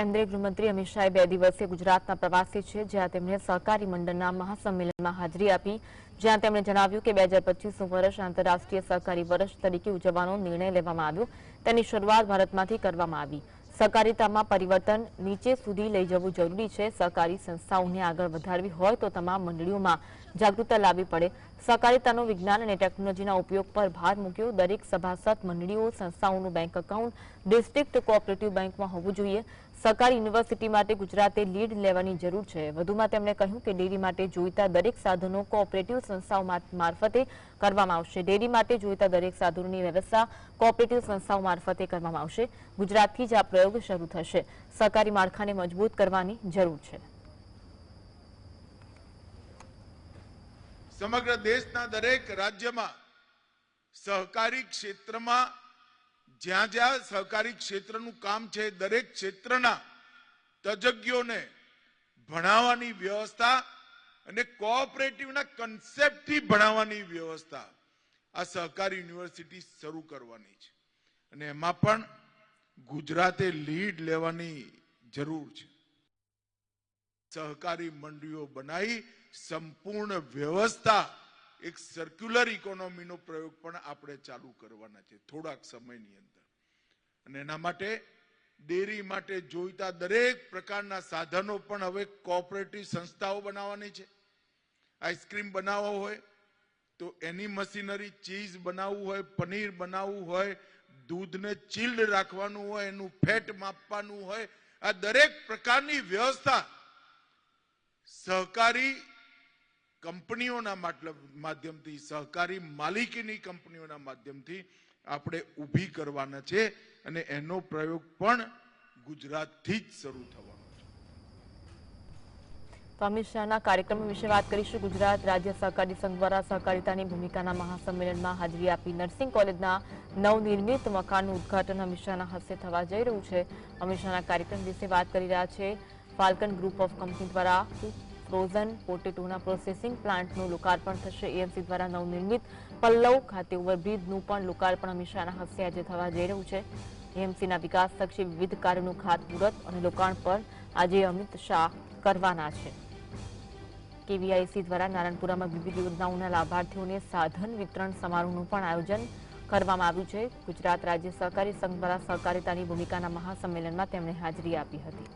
કેન્દ્રીય ગૃહમંત્રી અમિત શાહે બે દિવસીય ગુજરાતના પ્રવાસે છે, જ્યાં તેમણે સહકારી મંડળના મહાસંમેલનમાં હાજરી આપી, જ્યાં તેમણે જણાવ્યું કે બે વર્ષ આંતરરાષ્ટ્રીય સહકારી વર્ષ તરીકે ઉજવવાનો નિર્ણય લેવામાં આવ્યો. તેની શરૂઆત ભારતમાંથી કરવામાં આવી. સહકારિતામાં પરિવર્તન નીચે સુધી લઈ જવું જરૂરી છે. સહકારી સંસ્થાઓને આગળ વધારવી હોય તો તમામ મંડળીઓમાં જાગૃતતા લાવવી પડે. સહકારિતાનો વિજ્ઞાન અને ટેકનોલોજીના ઉપયોગ પર ભાર મૂક્યો. દરેક સભાસદ, મંડળીઓ, સંસ્થાઓનું બેંક એકાઉન્ટ, ડિસ્ટ્રિક્ટ કોઓપરેટિવ બેંકમાં હોવું જોઈએ. સહકારી યુનિવર્સિટી માટે ગુજરાતે લીડ લેવાની જરૂર છે. વધુમાં તેમણે કહ્યું કે ડેરી માટે જોઈતા દરેક સાધનો કોઓપરેટિવ સંસ્થાઓ મારફતે કરવામાં આવશે. ડેરી માટે જોઈતા દરેક સાધનોની વ્યવસ્થા કોઓપરેટિવ સંસ્થાઓ મારફતે કરવામાં આવશે. ગુજરાતથી જ આ પ્રયોગ શરૂ થશે. સહકારી માળખાને મજબૂત કરવાની જરૂર છે. સમગ્ર દેશના દરેક રાજ્યમાં સહકારી ક્ષેત્રમાં જ્યાં જ્યાં સહકારી ક્ષેત્રનું કામ છે, દરેક ક્ષેત્રના તજજ્ઞોને ભણાવવાની વ્યવસ્થા અને કોઓપરેટિવના કન્સેપ્ટથી ભણાવવાની વ્યવસ્થા આ સહકારી યુનિવર્સિટી શરૂ કરવાની છે. અને એમાં પણ ગુજરાતે લીડ લેવાની જરૂર છે. સહકારી મંડળીઓ બનાવી સંપૂર્ણ વ્યવસ્થા એક સર્ક્યુલર ઇકોનોમીનો પ્રયોગ પણ આપણે ચાલુ કરવાના છે, થોડાક સમયની અંદર. અને એના માટે ડેરી માટે જોઈતા દરેક પ્રકારના સાધનો પણ હવે કોઓપરેટિવ સંસ્થાઓ બનાવવાની છે. આઈસ્ક્રીમ બનાવવો હોય, તો એની મશીનરી ચીઝ બનાવવું હોય, પનીર બનાવવું હોય, દૂધને ચિલ્ડ રાખવાનું હોય, એનું ફેટ માપવાનું હોય, આ દરેક પ્રકારની વ્યવસ્થા સહકારી કંપનીઓના માધ્યમથી, સહકારી માલિકીની કંપનીઓના માધ્યમથી આપણે ઊભી કરવાના છે અને એનો પ્રયોગ પણ ગુજરાતથી જ શરૂ થવાનો તો અમિત શાહના કાર્યક્રમ વિશે વાત કરીશું. ગુજરાત રાજ્ય સહકારી સંઘ દ્વારા સહકારિતાની ભૂમિકાના મહાસંમેલનમાં હાજરી આપી નર્સિંગ કોલેજના નવનિર્મિત મકાનનું ઉદ્ઘાટન અમિત શાહના હસ્તે થવા જઈ રહ્યું છે. અમિત શાહના કાર્યક્રમ વિશે વાત કરી રહ્યા છે. ફાલ્કન ગ્રુપ ઓફ કંપની દ્વારા ફ્રોઝન પોટેટોના પ્રોસેસિંગ પ્લાન્ટનું લોકાર્પણ થશે. એએમસી દ્વારા નવનિર્મિત પલ્લવ ખાતે ઓવરબ્રિજનું પણ લોકાર્પણ અમિત શાહના હસ્તે આજે થવા જઈ રહ્યું છે. એએમસીના વિકાસ લક્ષી વિવિધ કાર્યોનું ખાતમુહૂર્ત અને લોકાર્પણ આજે અમિત શાહ કરવાના છે. કેવીઆઈસી દ્વારા નારાયણપુરામાં વિવિધ યોજનાઓના લાભાર્થીઓને સાધન વિતરણ સમારોહનું પણ આયોજન કરવામાં આવ્યું છે. ગુજરાત રાજ્ય સહકારી સંઘ દ્વારા સહકારિતાની ભૂમિકાના મહાસંમેલનમાં તેમણે હાજરી આપી હતી.